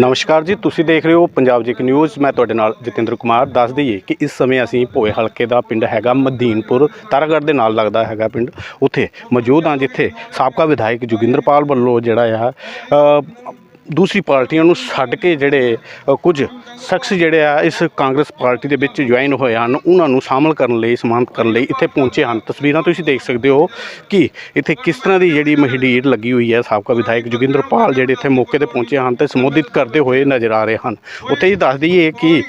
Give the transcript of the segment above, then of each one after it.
ਨਮਸਕਾਰ ਜੀ, ਤੁਸੀਂ ਦੇਖ ਰਹੇ ਹੋ ਪੰਜਾਬ ਜੇਕ ਨਿਊਜ਼। ਮੈਂ ਤੁਹਾਡੇ ਨਾਲ ਜਤਿੰਦਰ ਕੁਮਾਰ। ਦੱਸ ਦਈਏ ਕਿ ਇਸ ਸਮੇਂ ਅਸੀਂ ਭੋਏ ਹਲਕੇ ਦਾ ਪਿੰਡ ਹੈਗਾ, ਮਦੀਨਪੁਰ ਤਾਰਾਗੜ੍ਹ ਦੇ ਨਾਲ ਲੱਗਦਾ ਹੈਗਾ ਪਿੰਡ। ਉੱਥੇ ਮੌਜੂਦ ਹਾਂ ਜਿੱਥੇ ਸਾਬਕਾ ਵਿਧਾਇਕ ਜੋਗਿੰਦਰਪਾਲ ਵੱਲੋਂ ਜਿਹੜਾ ਆ ਦੂਸਰੀ ਪਾਰਟੀਆਂ ਨੂੰ ਛੱਡ ਕੇ ਜਿਹੜੇ ਕੁਝ ਸ਼ਖਸ ਜਿਹੜੇ ਆ ਇਸ ਕਾਂਗਰਸ ਪਾਰਟੀ ਦੇ ਵਿੱਚ ਜੁਆਇਨ ਹੋਏ ਹਨ, ਉਹਨਾਂ ਨੂੰ ਸ਼ਾਮਲ ਕਰਨ ਲਈ, ਸਨਮਾਨਿਤ ਕਰਨ ਲਈ ਇੱਥੇ ਪਹੁੰਚੇ ਹਨ। ਤਸਵੀਰਾਂ ਤੁਸੀਂ ਦੇਖ ਸਕਦੇ ਹੋ ਕਿ ਇੱਥੇ ਕਿਸ ਤਰ੍ਹਾਂ ਦੀ ਜਿਹੜੀ ਮਹਿਡੀਰ ਲੱਗੀ ਹੋਈ ਹੈ, ਸਾਬਕਾ ਵਿਧਾਇਕ ਜੋਗਿੰਦਰ ਪਾਲ ਜਿਹੜੇ ਇੱਥੇ ਮੌਕੇ ਤੇ ਪਹੁੰਚੇ ਹਨ ਤੇ ਸੰਬੋਧਿਤ ਕਰਦੇ ਹੋਏ ਨਜ਼ਰ ਆ ਰਹੇ ਹਨ। ਉੱਥੇ ਹੀ ਦੱਸ ਦਈਏ ਕਿ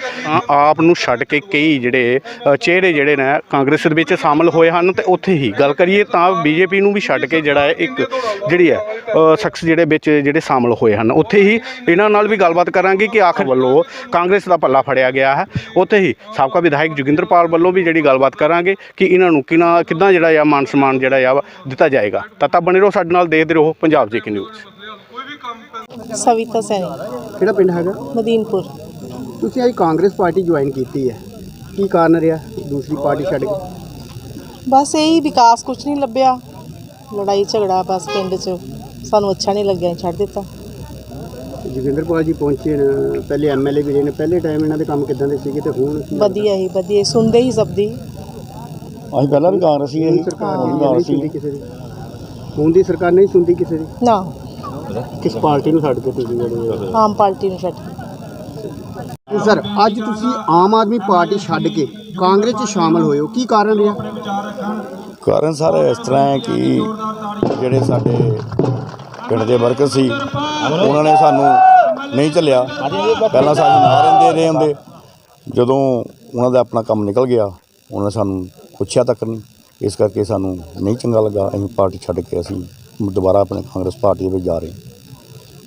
ਆਪ ਨੂੰ ਛੱਡ ਕੇ ਕਈ ਜਿਹੜੇ ਚਿਹਰੇ ਜਿਹੜੇ ਨੇ ਕਾਂਗਰਸ ਦੇ ਵਿੱਚ ਸ਼ਾਮਲ ਹੋਏ ਹਨ ਤੇ ਉੱਥੇ ਹੀ ਗੱਲ ਕਰੀਏ ਤਾਂ ਬੀਜੇਪੀ ਨੂੰ ਵੀ ਛੱਡ ਕੇ ਜਿਹੜਾ ਹੈ ਇੱਕ ਜਿਹੜੀ ਹੈ ਸ਼ਖਸ ਜਿਹੜੇ ਵਿੱਚ ਜਿਹੜੇ ਸ਼ਾਮਲ ਹੋਏ ਹਨ। ਉੱਥੇ ਹੀ ਇਹਨਾਂ ਨਾਲ ਵੀ ਗੱਲਬਾਤ ਕਰਾਂਗੇ ਕਿ ਆਖਰ ਵੱਲੋਂ ਕਾਂਗਰਸ ਦਾ ਪੱਲਾ ਫੜਿਆ ਗਿਆ ਹੈ। ਉੱਥੇ ਹੀ ਸਾਬਕਾ ਵਿਧਾਇਕ ਜੋਗਿੰਦਰਪਾਲ ਵੱਲੋਂ ਵੀ ਜਿਹੜੀ ਗੱਲਬਾਤ ਕਰਾਂਗੇ ਕਿ ਇਹਨਾਂ ਨੂੰ ਕਿਨਾ ਕਿੱਦਾਂ ਜਿਹੜਾ ਆ ਮਾਨ ਸਨਮਾਨ ਜਿਹੜਾ ਆ ਵਾ ਦਿੱਤਾ ਜਾਏਗਾ। ਤਾਂ ਤਾਂ ਬਣੇ ਰਹੋ ਸਾਡੇ ਨਾਲ ਦੇਖਦੇ ਰਹੋ ਪੰਜਾਬ ਜੀ ਕੀ ਨਿਊਜ਼। ਸਵਿਤਾ ਸੈਣੀ। ਕਿਹੜਾ ਪਿੰਡ ਹੈਗਾ? ਮਦੀਨਪੁਰ। ਤੁਸੀਂ ਅੱਜ ਕਾਂਗਰਸ ਪਾਰਟੀ ਜੁਆਇਨ ਕੀਤੀ ਹੈ। ਕੀ ਕਾਰਨ ਰਿਹਾ? ਦੂਸਰੀ ਪਾਰਟੀ ਛੱਡ ਕੇ? ਬਸ ਇਹੀ ਵਿਕਾਸ ਕੁਝ ਨਹੀਂ ਲੱਭਿਆ। ਲੜਾਈ ਝਗੜਾ ਬਸ ਪਿੰਡ 'ਚ। ਸਾਨੂੰ ਅੱਛਾ ਨਹੀਂ ਲੱਗਿਆ ਛੱਡ ਦਿੱਤਾ। ਜੋਗਿੰਦਰ ਪਾਲ ਜੀ ਪਹੁੰਚੇ ਨੇ ਪਹਿਲੇ ਐਮਐਲਏ ਵੀ ਰਹੇ ਨੇ ਪਹਿਲੇ ਟਾਈਮ ਇਹਨਾਂ ਦੇ ਕੰਮ ਕਿਦਾਂ ਦੇ ਸੀਗੇ ਤੇ ਹੁਣ ਕੀ ਵਧੀਆ ਹੀ ਵਧੀਆ ਸੁਣਦੇ ਹੀ ਸਭ ਦੀ। ਅਸੀਂ ਪਹਿਲਾਂ ਵੀ ਕਾਂਗਰਸੀ ਹੈ ਸਰਕਾਰ ਨਹੀਂ ਸੁਣਦੀ ਕਿਸੇ ਦੀ। ਹੁਣ ਦੀ ਸਰਕਾਰ ਨਹੀਂ ਸੁਣਦੀ ਕਿਸੇ ਦੀ? ਨਾ। ਕਿਸ ਪਾਰਟੀ ਨੂੰ ਛੱਡ ਕੇ ਤੁਸੀਂ ਜਿਹੜੇ ਆਮ ਪਾਰਟੀ ਨੂੰ ਛੱਡ ਸਰ ਅੱਜ ਤੁਸੀਂ ਆਮ ਆਦਮੀ ਪਾਰਟੀ ਛੱਡ ਕੇ ਕਾਂਗਰਸ 'ਚ ਸ਼ਾਮਲ ਹੋਏ ਹੋ ਕੀ ਕਾਰਨ ਰਿਹਾ? ਕਾਰਨ ਸਰ ਇਸ ਤਰ੍ਹਾਂ ਹੈ ਕਿ ਜਿਹੜੇ ਸਾਡੇ ਪਿੰਡ ਦੇ ਵਰਕਰ ਸੀ ਉਹਨਾਂ ਨੇ ਸਾਨੂੰ ਨਹੀਂ ਚੱਲਿਆ। ਪਹਿਲਾਂ ਸਾਨੂੰ ਨਾ ਰਹਿੰਦੇ ਰਹੇ ਹੁੰਦੇ। ਜਦੋਂ ਉਹਨਾਂ ਦਾ ਆਪਣਾ ਕੰਮ ਨਿਕਲ ਗਿਆ ਉਹਨਾਂ ਨੇ ਸਾਨੂੰ ਪੁੱਛਿਆ ਤੱਕ ਨਹੀਂ। ਇਸ ਕਰਕੇ ਸਾਨੂੰ ਨਹੀਂ ਚੰਗਾ ਲੱਗਾ ਅਸੀਂ ਪਾਰਟੀ ਛੱਡ ਕੇ ਅਸੀਂ ਦੁਬਾਰਾ ਆਪਣੇ ਕਾਂਗਰਸ ਪਾਰਟੀ ਦੇ ਵਿੱਚ ਜਾ ਰਹੇ ਹਾਂ।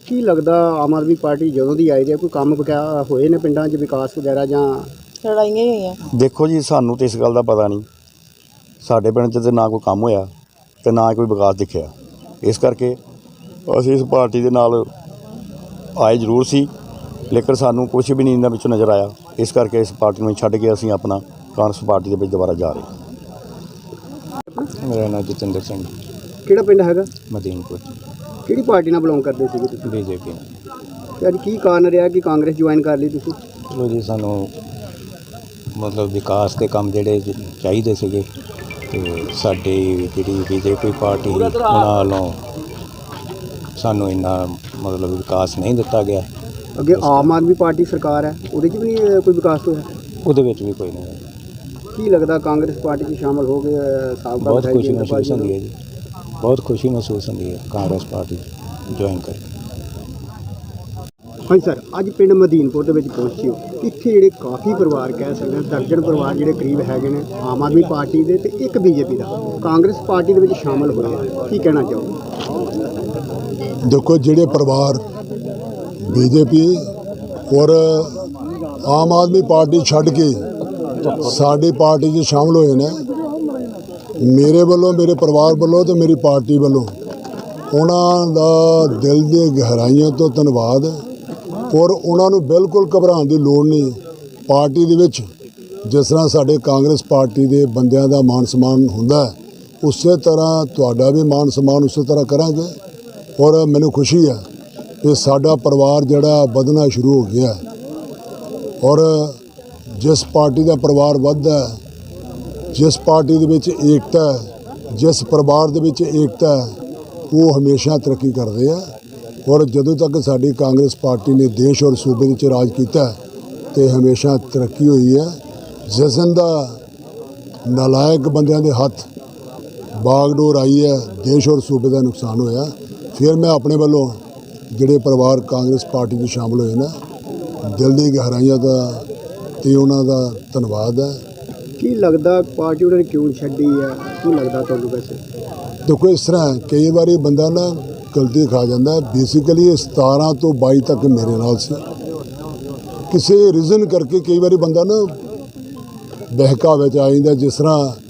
ਕੀ ਲੱਗਦਾ ਆਮ ਆਦਮੀ ਪਾਰਟੀ ਜਦੋਂ ਦੀ ਆਈ ਹੈ? ਕੋਈ ਕੰਮ ਵਗੈਰਾ ਹੋਏ ਨੇ ਪਿੰਡਾਂ 'ਚ ਵਿਕਾਸ ਵਗੈਰਾ ਜਾਂ? ਲੜਾਈਆਂ ਹੀ ਹੋਈਆਂ। ਦੇਖੋ ਜੀ ਸਾਨੂੰ ਤੇ ਇਸ ਗੱਲ ਦਾ ਪਤਾ ਨਹੀਂ। ਸਾਡੇ ਪਿੰਡ 'ਚ ਤੇ ਨਾ ਕੋਈ ਕੰਮ ਹੋਇਆ ਤੇ ਨਾ ਕੋਈ ਵਿਕਾਸ ਦਿਖਿਆ। ਇਸ ਕਰਕੇ ਅਸੀਂ ਇਸ ਪਾਰਟੀ ਦੇ ਨਾਲ ਆਏ ਜ਼ਰੂਰ ਸੀ ਲੇਕਿਨ ਸਾਨੂੰ ਕੁਝ ਵੀ ਨਹੀਂ ਇਹਨਾਂ ਵਿੱਚੋਂ ਨਜ਼ਰ ਆਇਆ। ਇਸ ਕਰਕੇ ਇਸ ਪਾਰਟੀ ਨੂੰ ਛੱਡ ਕੇ ਅਸੀਂ ਆਪਣਾ ਕਾਂਗਰਸ ਪਾਰਟੀ ਦੇ ਵਿੱਚ ਦੁਬਾਰਾ ਜਾ ਰਹੇ ਹਾਂ। ਮੇਰਾ ਨਾਮ ਜਤਿੰਦਰ ਸਿੰਘ ਕਿਹੜਾ ਪਿੰਡ ਹੈਗਾ? ਮਦੀਨਪੁਰ। ਕਿਹੜੀ ਪਾਰਟੀ ਨਾਲ ਬਿਲੋਂਗ ਕਰਦੇ ਸੀਗੇ ਤੁਸੀਂ? ਬੀਜੇਪੀ ਤੇ ਅੱਜ ਕੀ ਕਾਰਨ ਰਿਹਾ ਕਿ ਕਾਂਗਰਸ ਜੁਆਇਨ ਕਰ ਲਈ ਤੁਸੀਂ? ਚਲੋ ਜੀ ਸਾਨੂੰ ਮਤਲਬ ਵਿਕਾਸ ਦੇ ਕੰਮ ਜਿਹੜੇ ਚਾਹੀਦੇ ਸੀਗੇ ਤੇ ਸਾਡੀ ਜਿਹੜੀ ਬੀਜੇਪੀ ਪਾਰਟੀ ਵੱਲੋਂ ਸਾਨੂੰ ਇੰਨਾ ਮਤਲਬ ਵਿਕਾਸ ਨਹੀਂ ਦਿੱਤਾ ਗਿਆ। ਅੱਗੇ ਆਮ ਆਦਮੀ ਪਾਰਟੀ ਸਰਕਾਰ ਹੈ ਉਹਦੇ 'ਚ ਵੀ ਨਹੀਂ ਕੋਈ ਵਿਕਾਸ ਹੋਇਆ? ਉਹਦੇ ਵਿੱਚ ਵੀ ਕੋਈ ਨਹੀਂ ਹੋਇਆ। ਕੀ ਲੱਗਦਾ ਕਾਂਗਰਸ ਪਾਰਟੀ 'ਚ ਸ਼ਾਮਲ ਹੋ ਗਏ ਅ, ਸਾਬਕਾ ਬਹੁਤ ਵਿਧਾਇਕ ਖੁਸ਼ੀ ਪਾਲ ਮਹਿਸੂਸ ਜੀ ਹੁੰਦੀ ਹੈ ਜੀ। ਬਹੁਤ ਖੁਸ਼ੀ ਮਹਿਸੂਸ ਹੁੰਦੀ ਹੈ ਕਾਂਗਰਸ ਪਾਰਟੀ ਜੁਆਇਨ ਕਰਕੇ। ਹਾਂਜੀ ਸਰ ਅੱਜ ਪਿੰਡ ਮਦੀਨਪੁਰ ਦੇ ਵਿੱਚ ਪਹੁੰਚੇ ਹੋ। ਇੱਥੇ ਜਿਹੜੇ ਕਾਫੀ ਪਰਿਵਾਰ ਕਹਿ ਸਕਦੇ ਹਾਂ ਦਰਜਨ ਪਰਿਵਾਰ ਜਿਹੜੇ ਕਰੀਬ ਹੈਗੇ ਨੇ ਆਮ ਆਦਮੀ ਪਾਰਟੀ ਦੇ ਤੇ ਇੱਕ ਬੀਜੇਪੀ ਦਾ। ਕਾਂਗਰਸ ਪਾਰਟੀ ਦੇ ਵਿੱਚ ਸ਼ਾਮਲ ਹੋਏ ਆ। ਕੀ ਕਹਿਣਾ ਚਾਹੋਗੇ? ਦੇਖੋ ਜਿਹੜੇ ਪਰਿਵਾਰ ਬੀਜੇਪੀ ਔਰ ਆਮ ਆਦਮੀ ਪਾਰਟੀ ਛੱਡ ਕੇ ਸਾਡੀ ਪਾਰਟੀ 'ਚ ਸ਼ਾਮਲ ਹੋਏ ਨੇ, ਮੇਰੇ ਵੱਲੋਂ, ਮੇਰੇ ਪਰਿਵਾਰ ਵੱਲੋਂ ਤੇ ਮੇਰੀ ਪਾਰਟੀ ਵੱਲੋਂ ਉਹਨਾਂ ਦਾ ਦਿਲ ਦੇ ਗਹਿਰਾਈਆਂ ਤੋਂ ਧੰਨਵਾਦ ਔਰ ਉਹਨਾਂ ਨੂੰ ਬਿਲਕੁਲ ਘਬਰਾਉਣ ਦੀ ਲੋੜ ਨਹੀਂ। ਪਾਰਟੀ ਦੇ ਵਿੱਚ ਜਿਸ ਤਰ੍ਹਾਂ ਸਾਡੇ ਕਾਂਗਰਸ ਪਾਰਟੀ ਦੇ ਬੰਦਿਆਂ ਦਾ ਮਾਨ ਸਨਮਾਨ ਹੁੰਦਾ, ਉਸੇ ਤਰ੍ਹਾਂ ਤੁਹਾਡਾ ਵੀ ਮਾਨ ਸਨਮਾਨ ਉਸੇ ਤਰ੍ਹਾਂ ਕਰਾਂਗੇ। ਔਰ ਮੈਨੂੰ ਖੁਸ਼ੀ ਹੈ ਕਿ ਸਾਡਾ ਪਰਿਵਾਰ ਜਿਹੜਾ ਵਧਣਾ ਸ਼ੁਰੂ ਹੋ ਗਿਆ ਔਰ ਜਿਸ ਪਾਰਟੀ ਦਾ ਪਰਿਵਾਰ ਵੱਧਦਾ ਜਿਸ ਪਾਰਟੀ ਦੇ ਵਿੱਚ ਏਕਤਾ ਜਿਸ ਪਰਿਵਾਰ ਦੇ ਵਿੱਚ ਏਕਤਾ ਉਹ ਹਮੇਸ਼ਾ ਤਰੱਕੀ ਕਰਦੇ ਆ। ਔਰ ਜਦੋਂ ਤੱਕ ਸਾਡੀ ਕਾਂਗਰਸ ਪਾਰਟੀ ਨੇ ਦੇਸ਼ ਔਰ ਸੂਬੇ ਵਿੱਚ ਰਾਜ ਕੀਤਾ ਹੈ, ਤੇ ਹਮੇਸ਼ਾ ਤਰੱਕੀ ਹੋਈ ਹੈ। ਜਿਸ ਦਿਨ ਦਾ ਨਲਾਇਕ ਬੰਦਿਆਂ ਦੇ ਹੱਥ ਬਾਗਡੋਰ ਆਈ ਹੈ ਦੇਸ਼ ਔਰ ਸੂਬੇ ਦਾ ਨੁਕਸਾਨ ਹੋਇਆ। ਫਿਰ ਮੈਂ ਆਪਣੇ ਵੱਲੋਂ ਜਿਹੜੇ ਪਰਿਵਾਰ ਕਾਂਗਰਸ ਪਾਰਟੀ 'ਚ ਸ਼ਾਮਲ ਹੋਏ ਨਾ ਦਿਲ ਦੀ ਗਹਿਰਾਈਆਂ ਦਾ ਤੇ ਉਹਨਾਂ ਦਾ ਧੰਨਵਾਦ ਹੈ। ਕੀ ਲੱਗਦਾ ਪਾਰਟੀ ਉਹਨਾਂ ਨੇ ਕਿਉਂ ਛੱਡੀ ਹੈ? ਕੀ ਲੱਗਦਾ ਤੁਹਾਨੂੰ ਵੈਸੇ? ਦੇਖੋ ਇਸ ਤਰ੍ਹਾਂ ਕਈ ਵਾਰੀ ਬੰਦਾ ਨਾ ਗਲਤੀ ਖਾ ਜਾਂਦਾ ਬੇਸਿਕਲੀ 17 ਤੋਂ 22 ਤੱਕ ਮੇਰੇ ਨਾਲ ਸੀ। ਕਿਸੇ ਰੀਜ਼ਨ ਕਰਕੇ ਕਈ ਵਾਰੀ ਬੰਦਾ ਨਾ ਬਹਿਕਾਵੇ ਚ ਆ ਜਾਂਦਾ ਜਿਸ ਤਰ੍ਹਾਂ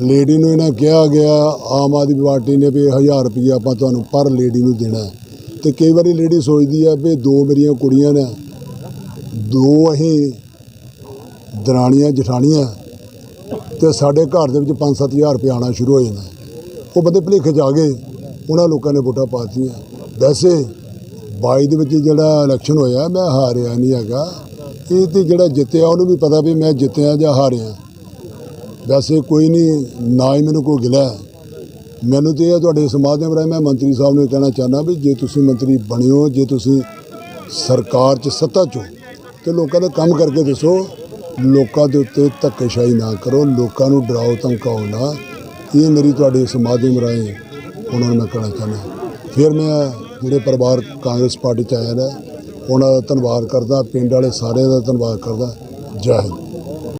ਲੇਡੀ ਨੂੰ ਇਹਨਾਂ ਕਿਹਾ ਗਿਆ, ਆਮ ਆਦਮੀ ਪਾਰਟੀ ਨੇ ਵੀ 1000 ਰੁਪਏ ਆਪਾਂ ਤੁਹਾਨੂੰ ਪਰ ਲੇਡੀ ਨੂੰ ਦੇਣਾ। ਹੈ। ਤੇ ਕਈ ਵਾਰੀ ਲੇਡੀ ਸੋਚਦੀ ਆ ਵੀ ਦੋ ਮੇਰੀਆਂ ਕੁੜੀਆਂ ਨੇ, ਦੋ ਅਸੀਂ ਦਰਾਣੀਆਂ, ਜਠਾਣੀਆਂ, ਤੇ ਸਾਡੇ ਘਰ ਦੇ ਵਿੱਚ 5-7000 ਰੁਪਏ ਆਉਣਾ ਸ਼ੁਰੂ ਹੋ ਜਾਣਾ ਉਹ ਬੰਦੇ ਭੁਲੇਖੇ ਚ ਆ ਗਏ, ਉਹਨਾਂ ਲੋਕਾਂ ਨੇ ਵੋਟਾਂ ਪਾਤੀਆਂ ਵੈਸੇ 22 ਦੇ ਵਿੱਚ ਜਿਹੜਾ ਇਲੈਕਸ਼ਨ ਹੋਇਆ, ਮੈਂ ਹਾਰਿਆ ਨਹੀਂ ਹੈਗਾ। ਇਹ ਤੇ ਜਿਹੜਾ ਜਿੱਤਿਆ, ਉਹਨੂੰ ਵੀ ਪਤਾ ਵੀ ਮੈਂ ਜਿੱਤਿਆ ਜਾਂ ਹਾਰਿਆ। ਵੈਸੇ ਕੋਈ ਨਹੀਂ ਨਾ ਹੀ ਮੈਨੂੰ ਕੋਈ ਗਿਲਾ ਮੈਨੂੰ ਤੇ ਇਹ ਤੁਹਾਡੇ ਇਸ ਮਾਧਿਅਮ ਰਾਹੀਂ ਮੈਂ ਮੰਤਰੀ ਸਾਹਿਬ ਨੂੰ ਇਹ ਕਹਿਣਾ ਚਾਹੁੰਦਾ ਵੀ ਜੇ ਤੁਸੀਂ ਮੰਤਰੀ ਬਣਿਓ, ਜੇ ਤੁਸੀਂ ਸਰਕਾਰ 'ਚ ਸੱਤਾ 'ਚੋਂ, ਤੇ ਲੋਕਾਂ ਦੇ ਕੰਮ ਕਰਕੇ ਦੱਸੋ, ਲੋਕਾਂ ਦੇ ਉੱਤੇ ਧੱਕੇਸ਼ਾਹੀ ਨਾ ਕਰੋ, ਲੋਕਾਂ ਨੂੰ ਡਰਾਓ, ਧਮਕਾਓ ਨਾ। ਇਹ ਮੇਰੀ ਤੁਹਾਡੇ ਇਸ ਮਾਧਿਅਮ ਰਾਹੀਂ ਉਹਨਾਂ ਨੂੰ ਮੈਂ ਕਹਿਣਾ ਚਾਹੁੰਦਾ। ਫਿਰ ਮੈਂ ਜਿਹੜੇ ਪਰਿਵਾਰ ਕਾਂਗਰਸ ਪਾਰਟੀ 'ਚ ਆਇਆ ਨੇ, ਉਹਨਾਂ ਦਾ ਧੰਨਵਾਦ ਕਰਦਾ, ਪਿੰਡ ਵਾਲੇ ਸਾਰਿਆਂ ਦਾ ਧੰਨਵਾਦ ਕਰਦਾ। ਜੈ ਹਿੰਦ।